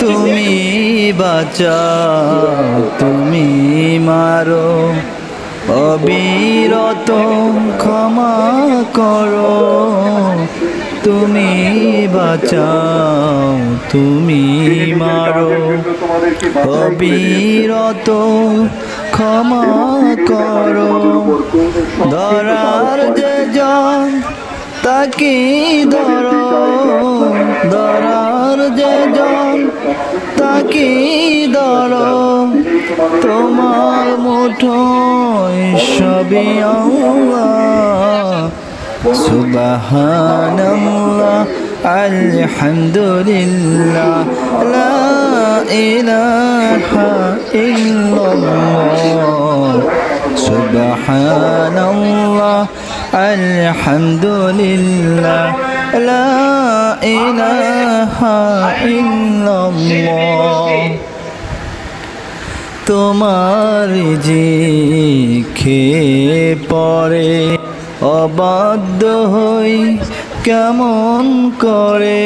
তুমি বাঁচাও, তুমি মারো। অবিরত ক্ষমা করো। তুমি বাঁচাও, তুমি মারো। অবিরত ক্ষমা করো। ধরার যে জন তাকে ধরো। ধরার যে জন তাকে ধরো তোমার মুঠোয় সবই আল্লাহ। সুবহানাল্লাহ আলহামদুলিল্লাহ লা আলহামদুলিল্লাহ। লা ইলাহা ইল্লাল্লাহ। তোমার যে পরে অবাধ্য হই কেমন করে?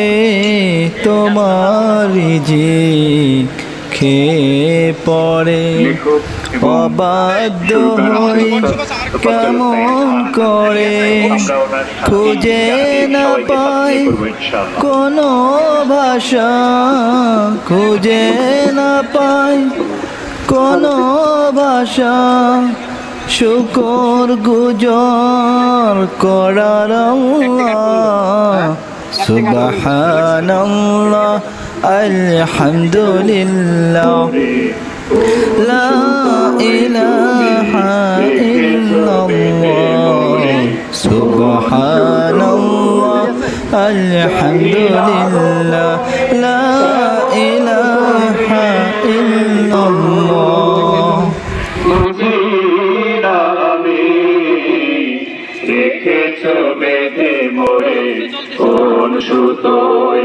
তোমার যে খেয়ে পড়ে। অবাধ্য হই কেমন করে খুঁজে না পাই কোনো ভাষা। খুঁজে না পাই কোনো ভাষা। শুকর গুজর করার আল্লাহ সুবহানাল্লাহ আলহামদুলিল্লাহ, লা ইলাহা ইল্লাল্লাহ, সুবহানাল্লাহ, আলহামদুলিল্লাহ, লা ইলাহা ইল্লাল্লাহ। নামে রেখেছ বেঁধে মোরে, কোন সুতোয়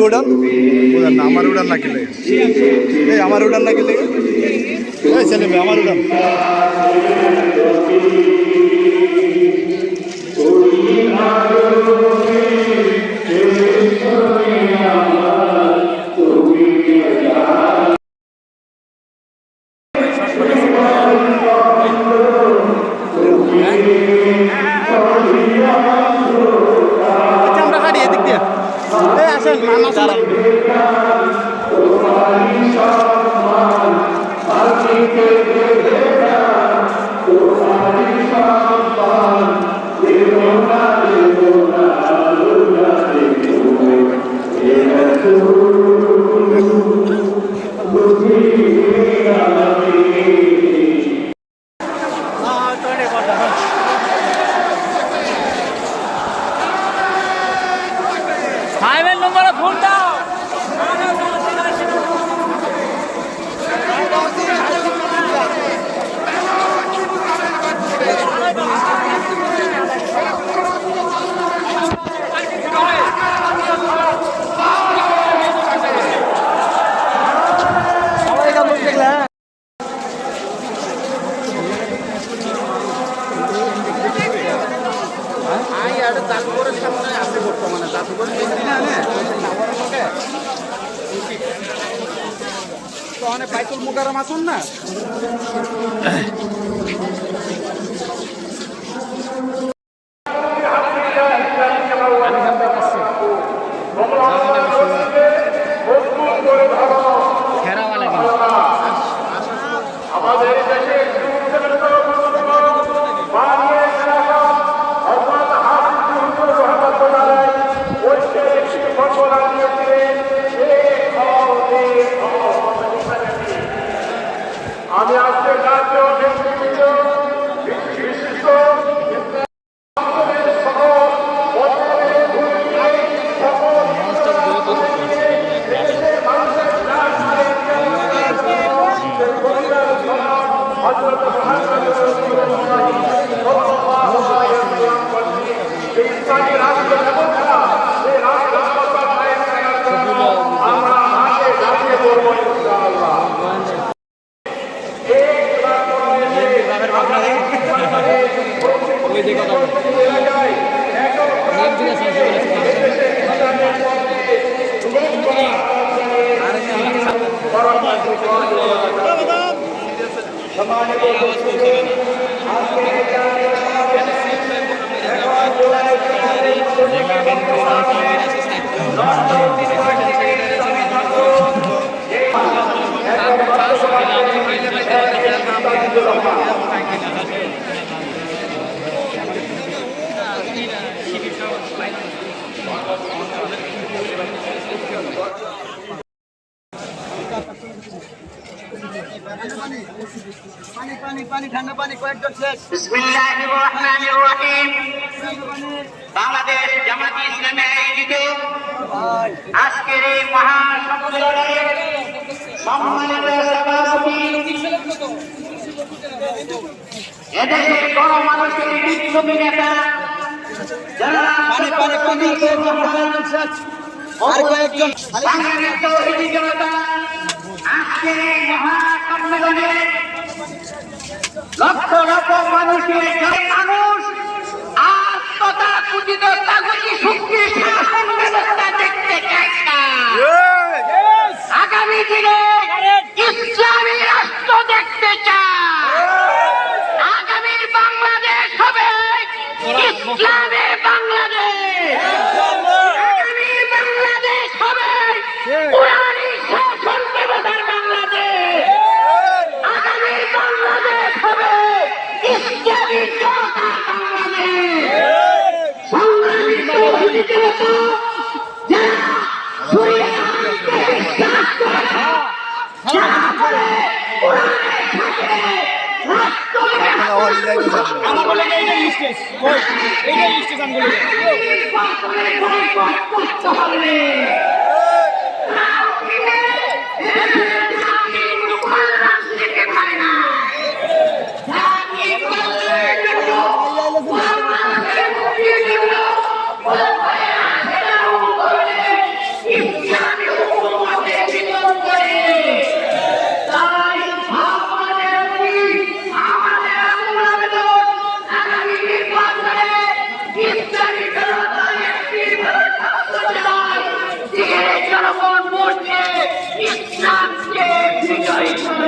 উড়ান আমার উড়ান না লাগে এই, আমার উড়ান না লাগে এই ছেলে আমার উড়ান। আমরা ফাইভের নম্বরে ফোন না? মুকাররম আসুন না বিসমিল্লাহির রহমানির রহিম বাংলাদেশ জামাতি ইসলামী আয়োজিত আজকের এই মহাসম্মেলনে সম্মানিত সভাপতি এদেশের গণমানুষের বিপ্লবী নেতা যারা বাংলাদেশ জনতা আজকের এই মহাসম্মেলনে লক্ষ লক্ষ মানুষের মানুষ আজ তথা দেখতে চায় না। আগামী দেখতে চায় বাংলাদেশ হবে ইসলামের বাংলাদেশ ব্যবস্থা আমার বলে যে এইটাই স্টেজ এইটাই স্টেজ আমি বলে। নির্বাচনের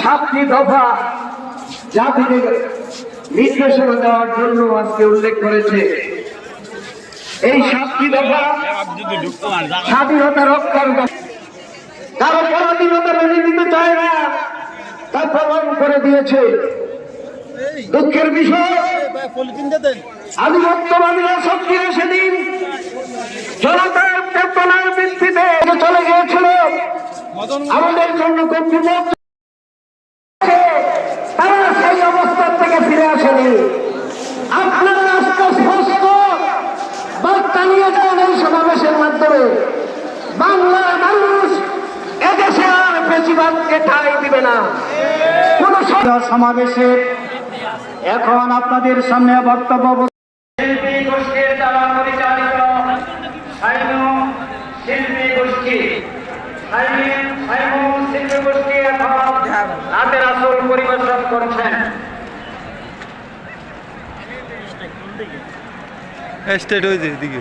সাতটি দফা জাতিকে নির্দেশনা দেওয়ার জন্য আজকে উল্লেখ করেছে, এই সাতটি দফা স্বাধীনতা রক্ষার। কারও পরাধীনতা মেনে নিতে চায় না, তা প্রমাণ করে দিয়েছে দুঃখের বিষয় আধিপত্যবাদীরা সক্রিয় বেশিরভাগকে ঠাঁই দিবে না। কোন সমাবেশে এখন আপনাদের সামনে বক্তব্য শিল্পী গোষ্ঠীর দ্বারা পরিচালিত সাইনো শিল্পী গোষ্ঠী। শিল্পী গোষ্ঠী এখন নাতের আসল পরিবেশন করছেন। স্টেট হয়েছে এদিকে।